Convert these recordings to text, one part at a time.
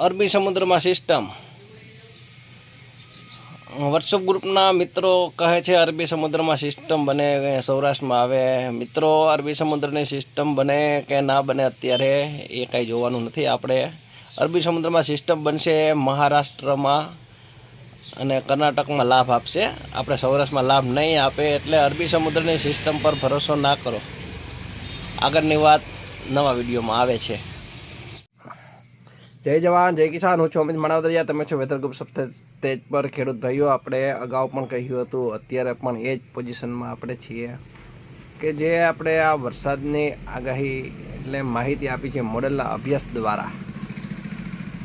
અરબી સમુદ્રમાં system WhatsApp ગ્રુપના મિત્રો કહે છે અરબી સમુદ્રમાં સિસ્ટમ બને સૌરાષ્ટ્રમાં આવે. મિત્રો, અરબી સમુદ્રની સિસ્ટમ બને કે ના બને અત્યારે એ કાંઈ જોવાનું નથી આપણે. અરબી સમુદ્રમાં સિસ્ટમ બનશે મહારાષ્ટ્રમાં અને કર્ણાટકમાં લાભ આપશે. આપણે સૌરાષ્ટ્રમાં લાભ નહીં આપે એટલે અરબી સમુદ્રની સિસ્ટમ પર ભરોસો ના કરો. આગળની વાત નવા વિડીયોમાં આવે છે. જય જવાન, જય કિસાન. હું છું અમિત માણાવદરિયા. તમે છો વેધર ગ્રુપ તેજ પર. ખેડૂત ભાઈઓ, આપણે અગાઉ પણ કહ્યું હતું, અત્યારે પણ એ જ પોઝિશનમાં આપણે છીએ. કે જે આપણે આ વરસાદની આગાહી એટલે માહિતી આપી છે મોડેલના અભ્યાસ દ્વારા.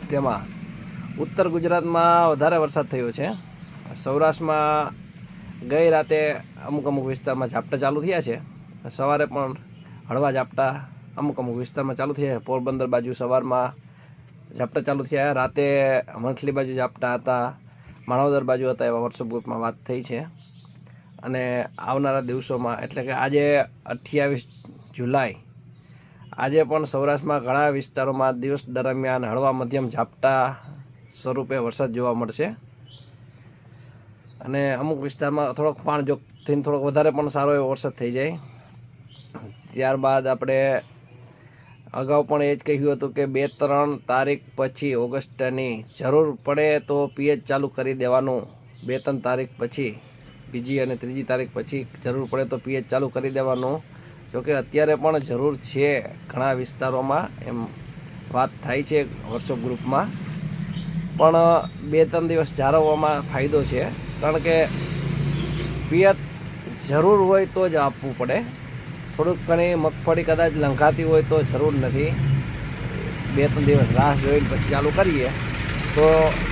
તેમાં ઉત્તર ગુજરાતમાં વધારે વરસાદ થયો છે. સૌરાષ્ટ્રમાં ગઈ રાતે અમુક અમુક વિસ્તારમાં ઝાપટા ચાલુ થયા છે. સવારે પણ હળવા ઝાપટા અમુક અમુક વિસ્તારમાં ચાલુ થયા છે. પોરબંદર બાજુ સવારમાં ઝાપટા ચાલુ થયા. રાતે મંથલી બાજુ ઝાપટા હતા. માણાવદર બાજુ હતા એવા વોટ્સઅપ ગ્રુપમાં વાત થઈ છે. અને આવનારા દિવસોમાં, એટલે કે આજે અઠ્યાવીસ જુલાઈ, આજે પણ સૌરાષ્ટ્રમાં ઘણા વિસ્તારોમાં દિવસ દરમિયાન હળવા મધ્યમ ઝાપટા સ્વરૂપે વરસાદ જોવા મળશે. અને અમુક વિસ્તારમાં થોડોક પાણ થઈને થોડોક વધારે પણ સારો એવો વરસાદ થઈ જાય. ત્યારબાદ આપણે અગાઉ પણ એ જ કહ્યું હતું કે બે ત્રણ તારીખ પછી ઓગસ્ટની જરૂર પડે તો પીએચ ચાલુ કરી દેવાનું. બે ત્રણ તારીખ પછી, બીજી અને ત્રીજી તારીખ પછી જરૂર પડે તો પીએચ ચાલુ કરી દેવાનું. જોકે અત્યારે પણ જરૂર છે ઘણા વિસ્તારોમાં, એમ વાત થાય છે વોટ્સઅપ ગ્રુપમાં. પણ બે ત્રણ દિવસ જાળવવામાં ફાયદો છે. કારણ કે પિયત જરૂર હોય તો જ આપવું પડે. થોડુંક ઘણી મગફળી કદાચ લંઘાતી હોય તો જરૂર નથી. બે, ત્રણ દિવસ રાહ જોઈને પછી ચાલુ કરીએ. તો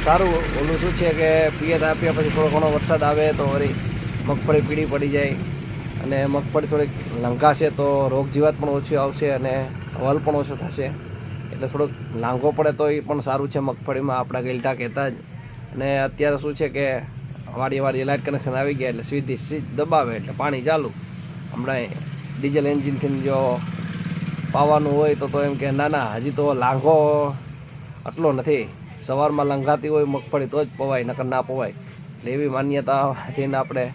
સારું, ઓલું શું છે કે પિયત આપ્યા પછી થોડો ઘણો વરસાદ આવે તો વળી મગફળી પીળી પડી જાય અને મગફળી થોડીક લંઘાશે તો રોગ જીવાત પણ ઓછી આવશે અને વલ પણ ઓછો થશે. એટલે થોડોક લાંઘો પડે તો એ પણ સારું છે મગફળીમાં, આપણા ગેલટા કહેતા જ. અને અત્યારે શું છે કે વાડી વાડી લાઇટ કનેક્શન આવી ગયા એટલે સીધી સ્વિચ દબાવે એટલે પાણી ચાલુ. હમણાં ડીઝલ એન્જિનથી જો પાવાનું હોય તો તો એમ કે, ના ના, હજી તો લાંઘો આટલો નથી. સવારમાં લંઘાતી હોય મગફળી તો જ પવાય, નકર ના પવાય. એટલે એવી માન્યતાથી આપણે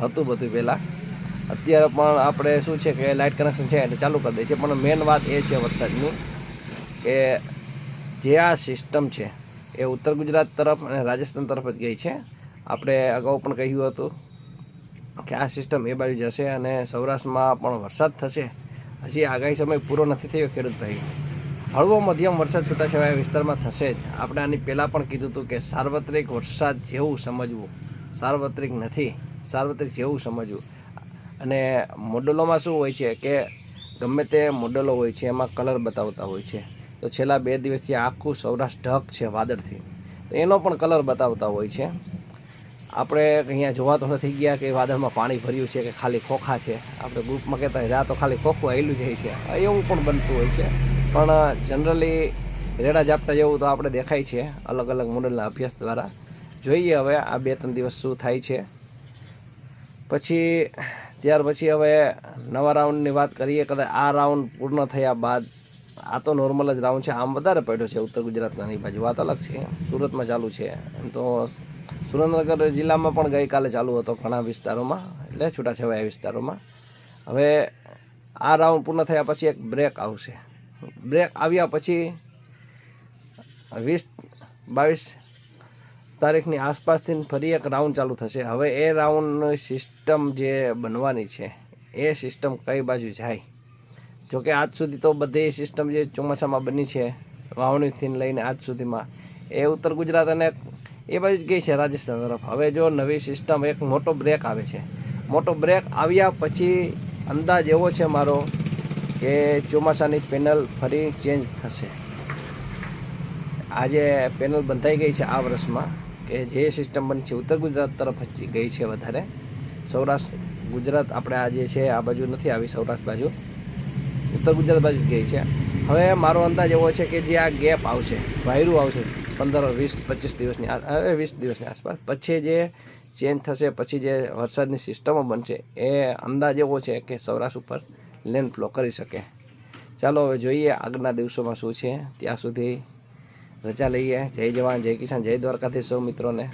હતું બધું પહેલાં. અત્યારે પણ આપણે શું છે કે લાઇટ કનેક્શન છે એટલે ચાલુ કરી દઈએ છીએ. પણ મેન વાત એ છે વરસાદની કે જે આ સિસ્ટમ છે એ ઉત્તર ગુજરાત તરફ અને રાજસ્થાન તરફ જ ગઈ છે. આપણે અગાઉ પણ કહ્યું હતું કે આ સિસ્ટમ એ બાજુ જશે અને સૌરાષ્ટ્રમાં પણ વરસાદ થશે. હજી આગાહી સમય પૂરો નથી થયો ખેડૂત ભાઈ હળવો મધ્યમ વરસાદ છૂટાછવાયા વિસ્તારમાં થશે જ. આપણે આની પહેલાં પણ કીધું હતું કે સાર્વત્રિક વરસાદ જેવું સમજવું. સાર્વત્રિક નથી, સાર્વત્રિક જેવું સમજવું. અને મોડલોમાં શું હોય છે કે ગમે તે મોડલો હોય છે, એમાં કલર બતાવતા હોય છે. તો છેલ્લા બે દિવસથી આખું સૌરાષ્ટ્ર ઢક છે વાદળથી. તો એનો પણ કલર બતાવતા હોય છે. આપણે અહીંયા જોવા તો નથી ગયા કે વાદળમાં પાણી ભર્યું છે કે ખાલી ખોખા છે. આપણે ગ્રુપમાં કહેતા રા તો ખાલી ખોખું આવેલું જાય છે. એવું પણ બનતું હોય છે. પણ જનરલી રેડા ઝાપટા જેવું તો આપણે દેખાય છે, અલગ અલગ મોડલના અભ્યાસ દ્વારા. જોઈએ હવે આ બે ત્રણ દિવસ શું થાય છે. પછી, ત્યાર પછી હવે નવા રાઉન્ડની વાત કરીએ, કદાચ આ રાઉન્ડ પૂર્ણ થયા બાદ આ તો નોર્મલ જ રાઉન્ડ છે. આમ વધારે પડ્યો છે, ઉત્તર ગુજરાતના બાજુ. વાત અલગ છે, સુરતમાં ચાલુ છે. એમ તો સુરેન્દ્રનગર જિલ્લામાં પણ ગઈકાલે ચાલુ હતો ઘણા વિસ્તારોમાં, એટલે છૂટાછવાયા વિસ્તારોમાં. હવે આ રાઉન્ડ પૂર્ણ થયા પછી એક બ્રેક આવશે. બ્રેક આવ્યા પછી વીસ, બાવીસ તારીખની આસપાસથી ફરી એક રાઉન્ડ ચાલુ થશે. હવે એ રાઉન્ડની સિસ્ટમ જે બનવાની છે, એ સિસ્ટમ કઈ બાજુ જાય? જોકે આજ સુધી તો બધી સિસ્ટમ જે ચોમાસામાં બની છે, વાવણીથી લઈને આજ સુધીમાં, એ ઉત્તર ગુજરાત અને એ બાજુ જ ગઈ છે રાજસ્થાન તરફ. હવે જો નવી સિસ્ટમ એક મોટો બ્રેક આવે છે. મોટો બ્રેક આવ્યા પછી અંદાજ એવો છે મારો કે ચોમાસાની પેનલ ફરી ચેન્જ થશે. આજે પેનલ બંધાઈ ગઈ છે આ વર્ષમાં કે જે સિસ્ટમ બની છે ઉત્તર ગુજરાત તરફ ગઈ છે વધારે. સૌરાષ્ટ્ર, ગુજરાત આપણે આજે છે આ બાજુ નથી આવી, સૌરાષ્ટ્ર બાજુ. ઉત્તર ગુજરાત બાજુ ગઈ છે. હવે મારો અંદાજ એવો છે કે જે આ ગેપ આવશે, વાયરું આવશે, પંદર, વીસ, પચીસ દિવસની હવે વીસ દિવસની આસપાસ, પછી જે ચેન્જ થશે, પછી જે વરસાદની સિસ્ટમો બનશે, એ અંદાજ એવો છે કે સૌરાષ્ટ્ર ઉપર લેન્ડ ફ્લો કરી શકે. ચાલો હવે જોઈએ આગળના દિવસોમાં શું છે. ત્યાં સુધી રજા લઈએ. જય જવાન, જય કિસાન, જય દ્વારકાથી સૌ મિત્રોને.